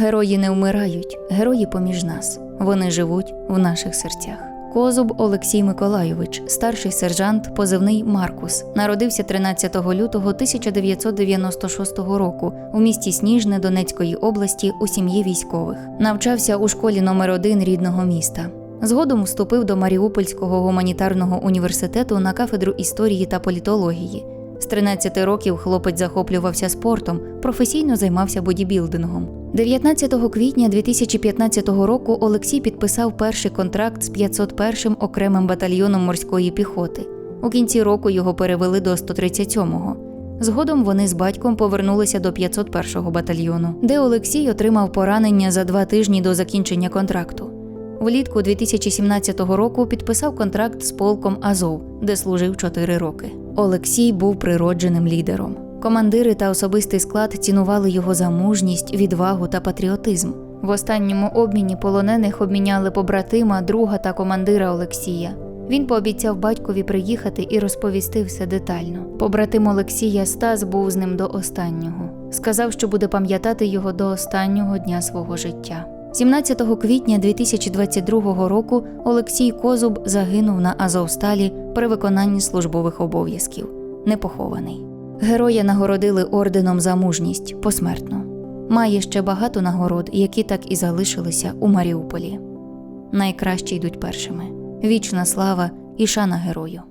Герої не вмирають, герої поміж нас. Вони живуть в наших серцях. Козуб Олексій Миколайович, старший сержант, позивний Маркус, народився 13 лютого 1996 року у місті Сніжне Донецької області у сім'ї військових. Навчався у школі номер 1 рідного міста. Згодом вступив до Маріупольського гуманітарного університету на кафедру історії та політології. З 13 років хлопець захоплювався спортом, професійно займався бодібілдингом. 19 квітня 2015 року Олексій підписав перший контракт з 501-м окремим батальйоном морської піхоти. У кінці року його перевели до 137-го. Згодом вони з батьком повернулися до 501-го батальйону, де Олексій отримав поранення за два тижні до закінчення контракту. Влітку 2017 року підписав контракт з полком Азов, де служив 4 роки. Олексій був природженим лідером. Командири та особистий склад цінували його за мужність, відвагу та патріотизм. В останньому обміні полонених обміняли побратима, друга та командира Олексія. Він пообіцяв батькові приїхати і розповісти все детально. Побратим Олексія Стас був з ним до останнього. Сказав, що буде пам'ятати його до останнього дня свого життя. 17 квітня 2022 року Олексій Козуб загинув на Азовсталі при виконанні службових обов'язків, непохований. Героя нагородили орденом за мужність посмертно. Має ще багато нагород, які так і залишилися у Маріуполі. Найкращі йдуть першими. Вічна слава і шана герою.